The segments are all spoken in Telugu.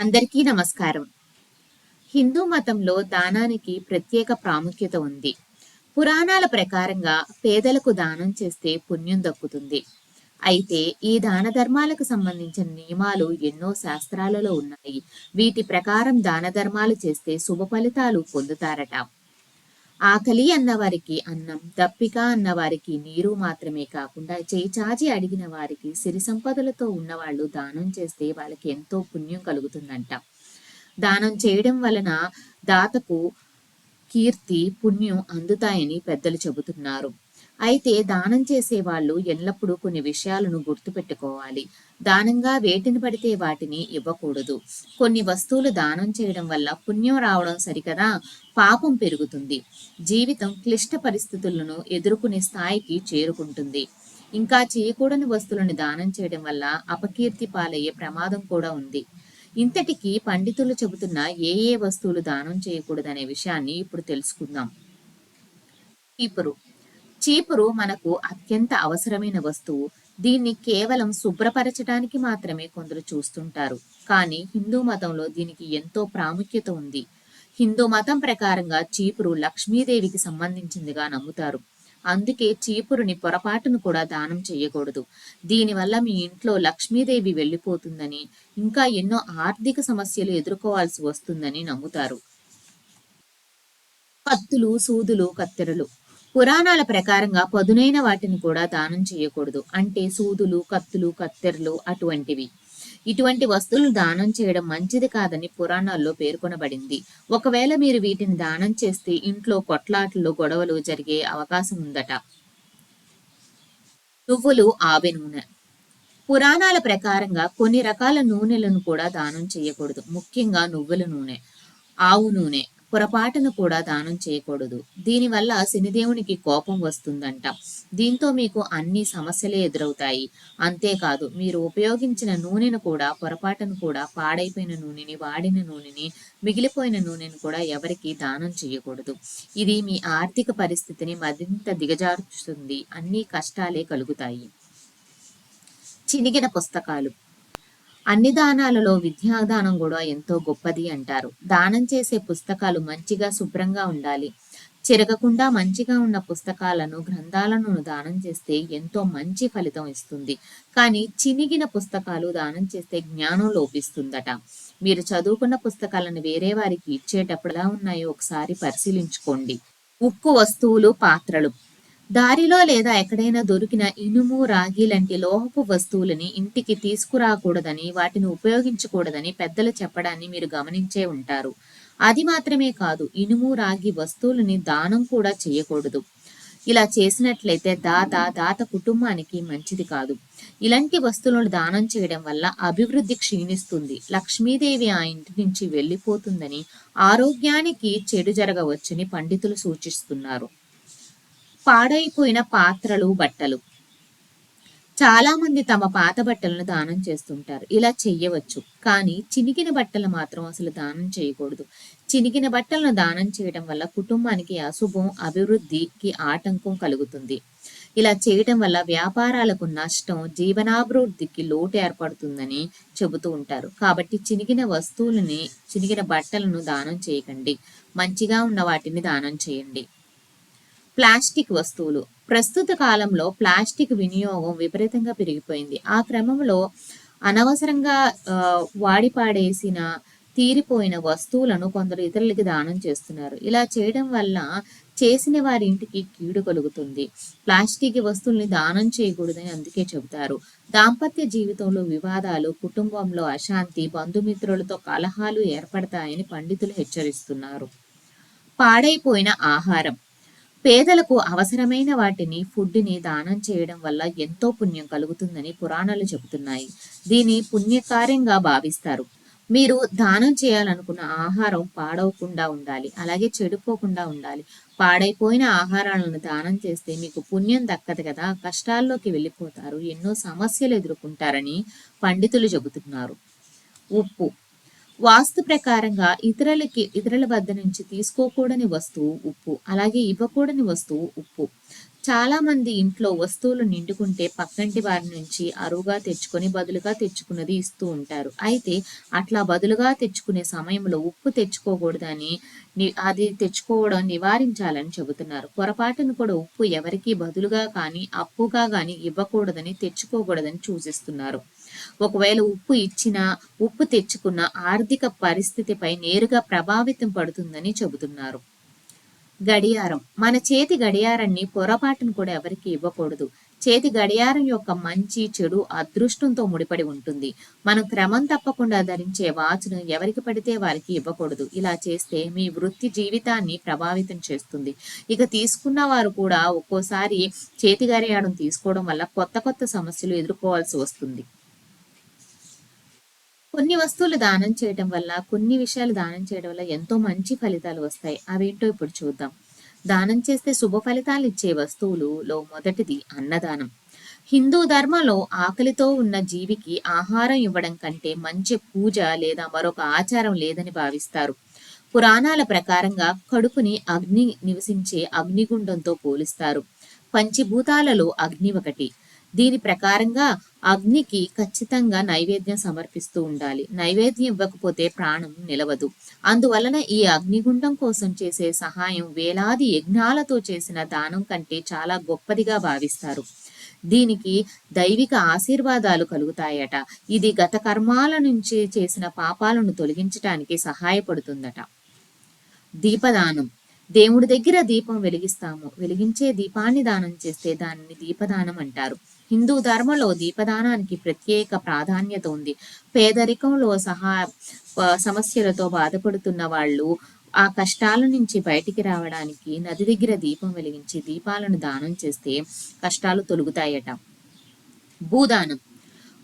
అందరికీ నమస్కారం. హిందూ మతంలో దానానికి ప్రత్యేక ప్రాముఖ్యత ఉంది. పురాణాల ప్రకారంగా పేదలకు దానం చేస్తే పుణ్యం దక్కుతుంది. అయితే ఈ దాన ధర్మాలకు సంబంధించిన నియమాలు ఎన్నో శాస్త్రాలలో ఉన్నాయి. వీటి ప్రకారం దాన ధర్మాలు చేస్తే శుభ ఫలితాలు పొందుతారట. ఆకలి అన్నవారికి అన్నం దప్పిక అన్నవారికి నీరు మాత్రమే కాకుండా చేచాచి అడిగిన వారికి సిరి సంపదలతో ఉన్నవాళ్ళు దానం చేస్తే వాళ్ళకి ఎంతో పుణ్యం కలుగుతుందంట. దానం చేయడం వలన దాతకు కీర్తి పుణ్యం అందుతాయని పెద్దలు చెబుతున్నారు. అయితే దానం చేసే వాళ్ళు ఎల్లప్పుడూ కొన్ని విషయాలను గుర్తుపెట్టుకోవాలి. దానంగా వేటిని పడితే వాటిని ఇవ్వకూడదు. కొన్ని వస్తువులు దానం చేయడం వల్ల పుణ్యం రావడం సరికదా? పాపం పెరుగుతుంది. జీవితం క్లిష్ట పరిస్థితులను ఎదుర్కొనే స్థాయికి చేరుకుంటుంది. ఇంకా చేయకూడని వస్తువులను దానం చేయడం వల్ల అపకీర్తి పాలయ్యే ప్రమాదం కూడా ఉంది. ఇంతటికి పండితులు చెబుతున్న ఏ ఏ వస్తువులు దానం చేయకూడదనే విషయాన్ని ఇప్పుడు తెలుసుకుందాం. చీపురు చీపురు మనకు అత్యంత అవసరమైన వస్తువు. దీన్ని కేవలం శుభ్రపరచడానికి మాత్రమే కొందరు చూస్తుంటారు. కానీ హిందూ మతంలో దీనికి ఎంతో ప్రాముఖ్యత ఉంది. హిందూ మతం ప్రకారంగా చీపురు లక్ష్మీదేవికి సంబంధించిందిగా నమ్ముతారు. అందుకే చీపురుని పొరపాటును కూడా దానం చేయకూడదు. దీనివల్ల మీ ఇంట్లో లక్ష్మీదేవి వెళ్ళిపోతుందని ఇంకా ఎన్నో ఆర్థిక సమస్యలు ఎదుర్కోవాల్సి వస్తుందని నమ్ముతారు. కత్తులు సూదులు కత్తెరలు. పురాణాల ప్రకారంగా పదునైన వాటిని కూడా దానం చేయకూడదు. అంటే సూదులు కత్తులు కత్తెరలు అటువంటివి. ఇటువంటి వస్తువులు దానం చేయడం మంచిది కాదని పురాణాల్లో పేర్కొనబడింది. ఒకవేళ మీరు వీటిని దానం చేస్తే ఇంట్లో కొట్లాట్లు గొడవలు జరిగే అవకాశం ఉందట. నువ్వులు ఆవె నూనె. పురాణాల ప్రకారంగా కొన్ని రకాల నూనెలను కూడా దానం చేయకూడదు. ముఖ్యంగా నువ్వుల నూనె ఆవు నూనె పొరపాటును కూడా దానం చేయకూడదు. దీనివల్ల శనిదేవునికి కోపం వస్తుందంట. దీంతో మీకు అన్ని సమస్యలే ఎదురవుతాయి. అంతేకాదు మీరు ఉపయోగించిన నూనెను కూడా పొరపాటును కూడా పాడైపోయిన నూనెని వాడిన నూనెని మిగిలిపోయిన నూనెను కూడా ఎవరికి దానం చేయకూడదు. ఇది మీ ఆర్థిక పరిస్థితిని మరింత దిగజారుస్తుంది అన్ని కష్టాలే కలుగుతాయి. చినిగిన పుస్తకాలు. అన్ని దానాలలో విద్యాదానం కూడా ఎంతో గొప్పది అంటారు. దానం చేసే పుస్తకాలు మంచిగా శుభ్రంగా ఉండాలి. చెరగకుండా మంచిగా ఉన్న పుస్తకాలను గ్రంథాలను దానం చేస్తే ఎంతో మంచి ఫలితం ఇస్తుంది. కానీ చినిగిన పుస్తకాలు దానం చేస్తే జ్ఞానం లోపిస్తుందట. మీరు చదువుకున్న పుస్తకాలను వేరే వారికి ఇచ్చేటప్పుడు ఎలా ఉన్నాయో ఒకసారి పరిశీలించుకోండి. ఉక్కు వస్తువులు పాత్రలు. దారిలో లేదా ఎక్కడైనా దొరికిన ఇనుము రాగి లాంటి లోహపు వస్తువులని ఇంటికి తీసుకురాకూడదని వాటిని ఉపయోగించకూడదని పెద్దలు చెప్పడాన్ని మీరు గమనించే ఉంటారు. అది మాత్రమే కాదు ఇనుము రాగి వస్తువులని దానం కూడా చేయకూడదు. ఇలా చేసినట్లయితే దాత దాత కుటుంబానికి మంచిది కాదు. ఇలాంటి వస్తువులను దానం చేయడం వల్ల అభివృద్ధి క్షీణిస్తుంది. లక్ష్మీదేవి ఆ ఇంటి నుంచి వెళ్ళిపోతుందని ఆరోగ్యానికి చెడు జరగవచ్చని పండితులు సూచిస్తున్నారు. పాడైపోయిన పాత్రలు బట్టలు. చాలా మంది తమ పాత బట్టలను దానం చేస్తుంటారు. ఇలా చెయ్యవచ్చు. కానీ చినిగిన బట్టలు మాత్రం అసలు దానం చేయకూడదు. చినిగిన బట్టలను దానం చేయడం వల్ల కుటుంబానికి అశుభం అభివృద్ధికి ఆటంకం కలుగుతుంది. ఇలా చేయటం వల్ల వ్యాపారాలకు నష్టం జీవనాభివృద్ధికి లోటు ఏర్పడుతుందని చెబుతూ ఉంటారు. కాబట్టి చినిగిన వస్తువులని చినిగిన బట్టలను దానం చేయకండి. మంచిగా ఉన్న వాటిని దానం చేయండి. ప్లాస్టిక్ వస్తువులు. ప్రస్తుత కాలంలో ప్లాస్టిక్ వినియోగం విపరీతంగా పెరిగిపోయింది. ఆ క్రమంలో అనవసరంగా వాడిపాడేసిన తీరిపోయిన వస్తువులను కొందరు ఇతరులకి దానం చేస్తున్నారు. ఇలా చేయడం వల్ల చేసిన వారి ఇంటికి కీడు కలుగుతుంది. ప్లాస్టిక్ వస్తువుల్ని దానం చేయకూడదని అందుకే చెబుతారు. దాంపత్య జీవితంలో వివాదాలు కుటుంబంలో అశాంతి బంధుమిత్రులతో కలహాలు ఏర్పడతాయని పండితులు హెచ్చరిస్తున్నారు. పాడైపోయిన ఆహారం. పేదలకు అవసరమైన వాటిని ఫుడ్ని దానం చేయడం వల్ల ఎంతో పుణ్యం కలుగుతుందని పురాణాలు చెబుతున్నాయి. దీని పుణ్యకార్యంగా భావిస్తారు. మీరు దానం చేయాలనుకున్న ఆహారం పాడవకుండా ఉండాలి. అలాగే చెడిపోకుండా ఉండాలి. పాడైపోయిన ఆహారాలను దానం చేస్తే మీకు పుణ్యం దక్కదు కదా. కష్టాల్లోకి వెళ్ళిపోతారు. ఎన్నో సమస్యలు ఎదుర్కొంటారని పండితులు చెబుతున్నారు. ఉప్పు. వాస్తు ప్రకారంగా ఇతరులకి ఇతరుల వద్ద నుంచి తీసుకోకూడని వస్తువు ఉప్పు అలాగే ఇవ్వకూడని వస్తువు ఉప్పు. చాలా మంది ఇంట్లో వస్తువులు నిండుకుంటే పక్కంటి వారి నుంచి అరువుగా తెచ్చుకొని బదులుగా తెచ్చుకున్నది ఇస్తూ ఉంటారు. అయితే అట్లా బదులుగా తెచ్చుకునే సమయంలో ఉప్పు తెచ్చుకోకూడదని అది తెచ్చుకోవడం నివారించాలని చెబుతున్నారు. పొరపాటును కూడా ఉప్పు ఎవరికి బదులుగా కానీ అప్పుగా కానీ ఇవ్వకూడదని తెచ్చుకోకూడదని సూచిస్తున్నారు. ఒకవేళ ఉప్పు ఇచ్చినా ఉప్పు తెచ్చుకున్న ఆర్థిక పరిస్థితిపై నేరుగా ప్రభావితం పడుతుందని చెబుతున్నారు. గడియారం. మన చేతి గడియారాన్ని పొరపాటును కూడా ఎవరికి ఇవ్వకూడదు. చేతి గడియారం యొక్క మంచి చెడు అదృష్టంతో ముడిపడి ఉంటుంది. మనం క్రమం తప్పకుండా ధరించే వాచ్ను ఎవరికి పడితే వారికి ఇవ్వకూడదు. ఇలా చేస్తే మీ వృత్తి జీవితాన్ని ప్రభావితం చేస్తుంది. ఇక తీసుకున్న వారు కూడా ఒక్కోసారి చేతి గడియారం తీసుకోవడం వల్ల కొత్త కొత్త సమస్యలు ఎదుర్కోవాల్సి వస్తుంది. కొన్ని వస్తువులు దానం చేయటం వల్ల కొన్ని విషయాలు దానం చేయడం వల్ల ఎంతో మంచి ఫలితాలు వస్తాయి. అవేంటో ఇప్పుడు చూద్దాం. దానం చేస్తే శుభ ఫలితాలు ఇచ్చే వస్తువులులో మొదటిది అన్నదానం. హిందూ ధర్మంలో ఆకలితో ఉన్న జీవికి ఆహారం ఇవ్వడం కంటే మంచి పూజ లేదా మరొక ఆచారం లేదని భావిస్తారు. పురాణాల ప్రకారంగా కడుపుని అగ్ని నివసించే అగ్నిగుండంతో పోలిస్తారు. పంచభూతాలలో అగ్ని ఒకటి. దీని ప్రకారంగా అగ్నికి ఖచ్చితంగా నైవేద్యం సమర్పిస్తూ ఉండాలి. నైవేద్యం ఇవ్వకపోతే ప్రాణం నిలవదు. అందువలన ఈ అగ్నిగుండం కోసం చేసే సహాయం వేలాది యజ్ఞాలతో చేసిన దానం కంటే చాలా గొప్పదిగా భావిస్తారు. దీనికి దైవిక ఆశీర్వాదాలు కలుగుతాయట. ఇది గత కర్మాల నుంచి చేసిన పాపాలను తొలగించటానికి సహాయపడుతుందట. దీపదానం. దేవుడి దగ్గర దీపం వెలిగిస్తాము. వెలిగించే దీపాన్ని దానం చేస్తే దానిని దీపదానం అంటారు. హిందూ ధర్మంలో దీపదానానికి ప్రత్యేక ప్రాధాన్యత ఉంది. పేదరికంలో సహా సమస్యలతో బాధపడుతున్న వాళ్ళు ఆ కష్టాల నుంచి బయటికి రావడానికి నది దగ్గర దీపం వెలిగించి దీపాలను దానం చేస్తే కష్టాలు తొలుగుతాయట. భూదానం.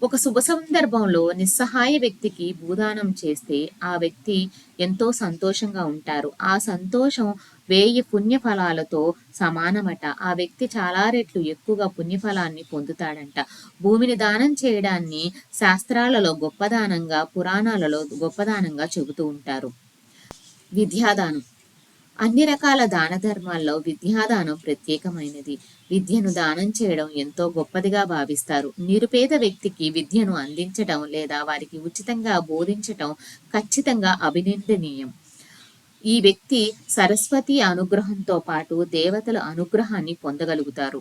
ఒక శుభ సందర్భంలో నిస్సహాయ వ్యక్తికి భూదానం చేస్తే ఆ వ్యక్తి ఎంతో సంతోషంగా ఉంటారు. ఆ సంతోషం వేయి పుణ్యఫలాలతో సమానమట. ఆ వ్యక్తి చాలా రెట్లు ఎక్కువగా పుణ్యఫలాన్ని పొందుతాడంట. భూమిని దానం చేయడాన్ని శాస్త్రాలలో గొప్పదానంగా పురాణాలలో గొప్పదానంగా చెబుతూ ఉంటారు. విద్యాదానం. అన్ని రకాల దాన ధర్మాల్లో విద్యాదానం ప్రత్యేకమైనది. విద్యను దానం చేయడం ఎంతో గొప్పదిగా భావిస్తారు. నిరుపేద వ్యక్తికి విద్యను అందించడం లేదా వారికి ఉచితంగా బోధించటం ఖచ్చితంగా అభినందనీయం. ఈ వ్యక్తి సరస్వతి అనుగ్రహంతో పాటు దేవతల అనుగ్రహాన్ని పొందగలుగుతారు.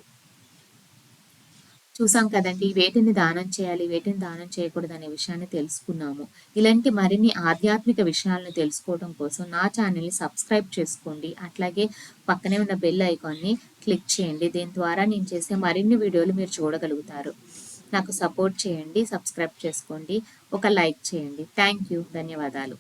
చూసాం కదండి వేటిని దానం చేయాలి వేటిని దానం చేయకూడదు అనే విషయాన్ని తెలుసుకున్నాము. ఇలాంటి మరిన్ని ఆధ్యాత్మిక విషయాలను తెలుసుకోవడం కోసం నా ఛానల్ని సబ్స్క్రైబ్ చేసుకోండి. అట్లాగే పక్కనే ఉన్న బెల్ ఐకాన్ని క్లిక్ చేయండి. దీని ద్వారా నేను చేసే మరిన్ని వీడియోలు మీరు చూడగలుగుతారు. నాకు సపోర్ట్ చేయండి సబ్స్క్రైబ్ చేసుకోండి. ఒక లైక్ చేయండి. Thank you. ధన్యవాదాలు.